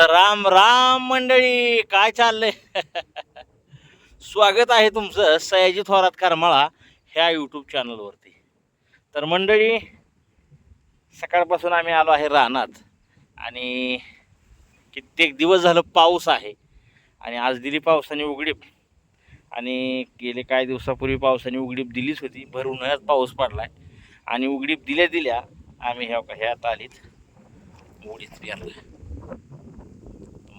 तर राम राम मंडळी काय चाललंय? स्वागत आहे तुमचं सयाजी थोरात करमाळा ह्या यूट्यूब चॅनलवरती तर मंडळी सकाळपासून आम्ही आलो आहे रानात आणि कित्येक दिवस झालं पाऊस आहे आणि आज दिली पावसाने उघडीप. आणि गेले काही दिवसापूर्वी पावसाने उघडीप दिलीच होती भर उन्हाळ्यात पाऊस आहे आणि उघडीप दिल्या दिल्या आम्ही ह्या ह्या आलीत. उडीत पेरलं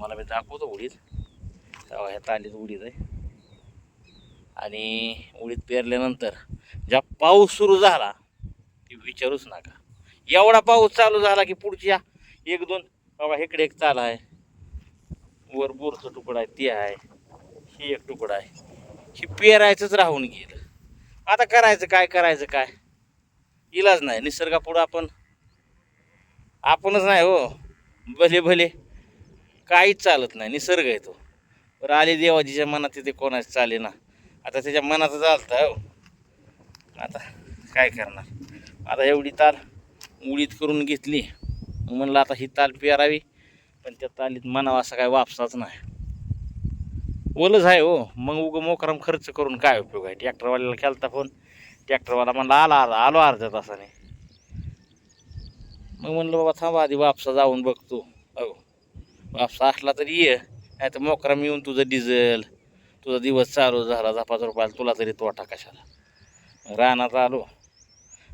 तुम्हाला मी दाखवतो उडीद. तेव्हा ह्या तालीत उडीद आहे. आणि उडीद पेरल्यानंतर ज्या पाऊस सुरू झाला की विचारूच नका. एवढा पाऊस चालू झाला की पुढच्या एक दोन बाबा इकडे एक चाल आहे. वर बोरचा तुकडा आहे ते आहे. ही एक तुकडा आहे. ही पेरायचंच राहून गेलं. आता करायचं काय करायचं काय? इलाज नाही. निसर्गापुढं आपण आपणच नाही हो. भले भले. काहीच चालत नाही निसर्ग आहे तो. बरं आले देवाजीच्या मनात तिथे कोणाच चाले ना आता त्याच्या मनात चालतं हो. आता काय करणार? आता एवढी ताल उडीत करून घेतली. मग म्हणलं आता ही ताल पेरावी पण त्या तालीत मनावा असा काय वापसाच नाही. ओलच आहे हो. मग उग मोकराम खर्च करून काय उपयोग आहे? ट्रॅक्टरवाल्याला केलता फोन. ट्रॅक्टरवाला म्हणला आला आला आलो अर्ध्या तासाने. मग म्हणलं बाबा थांबा आधी वापसा जाऊन बघतो. अहो वापसा असला तरी ये. नाही तर मोकराम येऊन तुझं डिझेल तुझा दिवस चालू झाला दहा पाच रुपयाला तुला तरी तोटा कशाला. रानात आलो.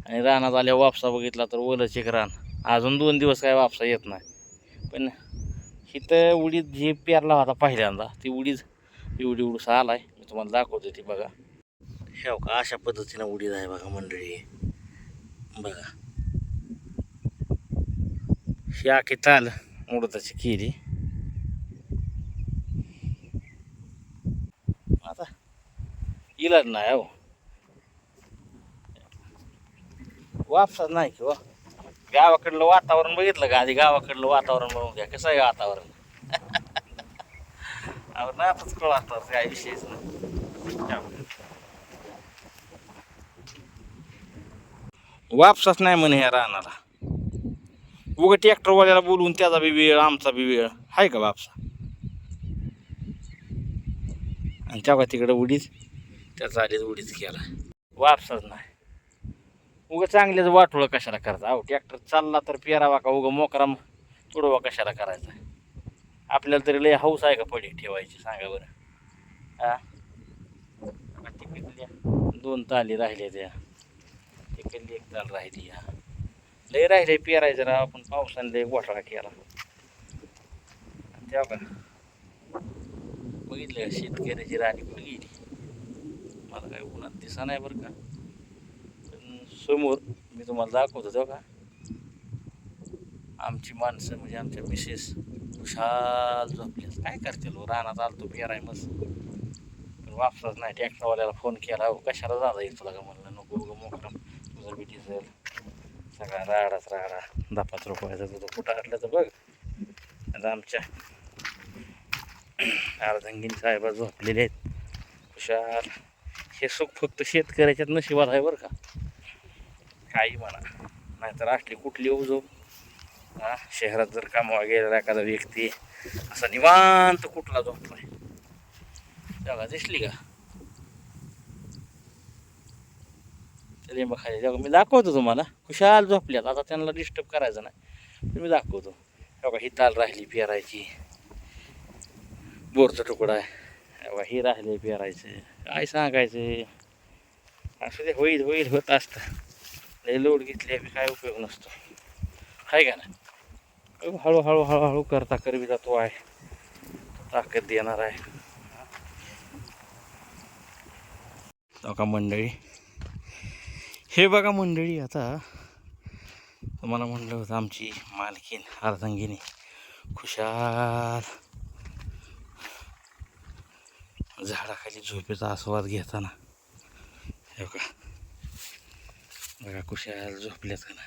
आणि रानात आल्यावर वापसा बघितला तर ओलंच एक रान. अजून दोन दिवस काय वापसा येत नाही. पण इथं उडीद जे पेरला होता पहिल्यांदा ती उडीद एवढी उडसा आलाय. मी तुम्हाला दाखवतो ती बघा. हे का अशा पद्धतीनं उडीद आहे बघा मंडळी. बघा. ही आखी ताल उडदाची केली आता इलाज नाही हो. वापसाच नाही किंवा हो. गावाकडलं वातावरण बघितलं का आधी? गावाकडलं वातावरण बघून घ्या. कसं आहे वातावरण? अहो ना आताच कळतात काय विषयच नाही. वापसाच नाही म्हणे ह्या रानाला. उगं ट्रॅक्टरवाल्याला बोलवून त्याचा बी वेळ आमचा बी वेळ. आहे का वापसा? आणि तेव्हा तिकडे उडीच त्याचा आधीच उडीच केला वापसाच नाही. उगं चांगलेच वाटोळं कशाला करायचं? अहो ट्रॅक्टर चालला तर पेरावा का? उगं मोकरा तुडवा कशाला करायचा? आपल्याला तरी लय हौस आहे का पडी ठेवायची? सांगा बरं. हा तिकडल्या दोन ताली राहिल्या त्या. तिकडली एक ताल राहिली हा लय राहिले पेरायचं राव आपण पावसाने लय घोटाळा केला. आणि तेव्हा का बघितलं शेतकऱ्याची राणी बघितली गेली? मला काय उन्हात दिसा नाही बरं का. पण समोर मी तुम्हाला दाखवतो तेव्हा का आमची माणसं म्हणजे आमच्या मिसेस खुशाल झोपल्या काय करतील हो? रानात आलतो पेराय मस्त. पण वापसच नाही ट्रॅक्टरवाल्याला फोन केला हो कशाला जाता येईल तुला का म्हणलं नको ग मोकरम तुझं बी डिझेल सगळा राडाच राडा. दहा पाच रुपयाचा तुझं कुठं हटलं तर बघ. आता आमच्या अर्धंगीन साहेबा झोपलेले आहेत. हुशार हे सुख फक्त शेतकऱ्याच्यात नशिबात आहे बरं का. काही म्हणा. नाहीतर असली कुठली उजो हां शहरात जर कामावर गेलेला एखादा व्यक्ती असा निवांत कुठला झोपतोय जगा दिसली का? लिंबा खाली जगा मी दाखवतो तुम्हाला. खुशाल झोपल्यात. आता त्यांना डिस्टर्ब करायचं नाही. मी दाखवतो. बघा ही ताल राहिली पेरायची. बोरचा तुकडा आहे. हे राहिले पेरायचे. काय सांगायचं? असं ते होईल होईल होत असतं. लय लोड घेतली काय उपयोग नसतो. आहे का ना हळूहळू हळूहळू करता करवी जातो आहे. ताकद देणार आहे. का मंडळी? हे बघा मंडळी आता तुम्हाला म्हणलं होतं आमची मालकीन अर्धांगिनी खुशाल. झाडाखाली झोपेचा आस्वाद घेताना. हे का बघा खुशाल झोपल्यात का ना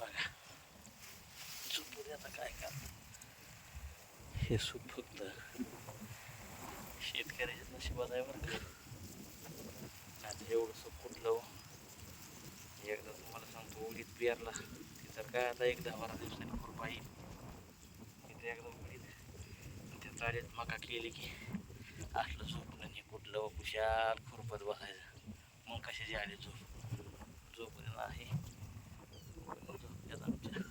बघा. झोपू आता काय हे सुख फक्त शेतकऱ्याच्या नशिबात आहे बरं का. आता एवढं कुठलं एकदा तुम्हाला सांगतो उडीत पेरला ते तर काय आता एक दहा बारा दिवसांनी खूप आहे तिथे एकदा उडीत त्या चाळीत मका केली की असलं झोपणं नाही कुठलं व कुशाल खुरपत बसायचं. मग कशाची आली झोप? झोपर्यंत आहे झोपत्यात आमच्या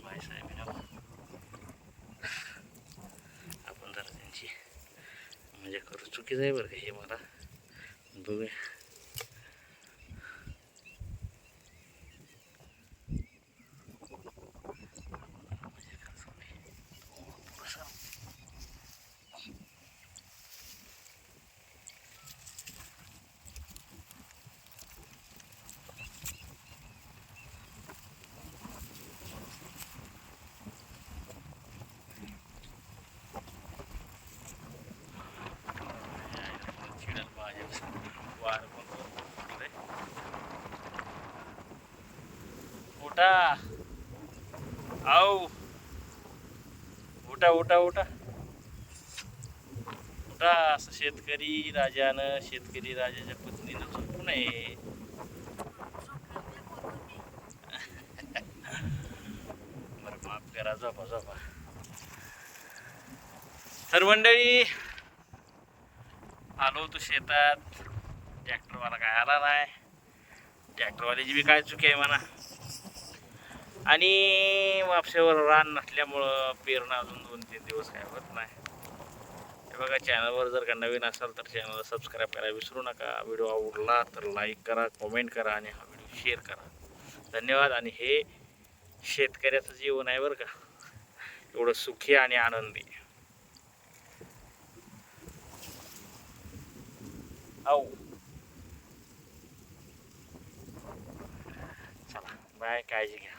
बाय साहेब आपण जरा त्यांची म्हणजे आहे बरं का हे मला बघूया. चिडल पाहिजे वार पण उठा आओ उठा उठा उठा उठा असं शेतकरी राजानं शेतकरी राजाच्या पत्नीनं झोपू नये बरं माफ करा झोपा झोपा तर मंडळी आलो होतो शेतात. ट्रॅक्टरवाला काय आला नाही. ट्रॅक्टरवाल्याची बी काय चुकी आहे म्हणा. आणि वापशावर रान नसल्यामुळं पेरणं अजून दोन तीन दिवस काय होत नाही. हे बघा चॅनलवर जर का नवीन असाल तर चॅनलला सबस्क्राईब करायला विसरू नका. व्हिडिओ आवडला तर लाईक करा कमेंट करा आणि हा व्हिडिओ शेअर करा. धन्यवाद. आणि हे शेतकऱ्याचं जीवन आहे बरं का. एवढं सुखी आणि आनंदी. आओ चला बाय काळजी घ्या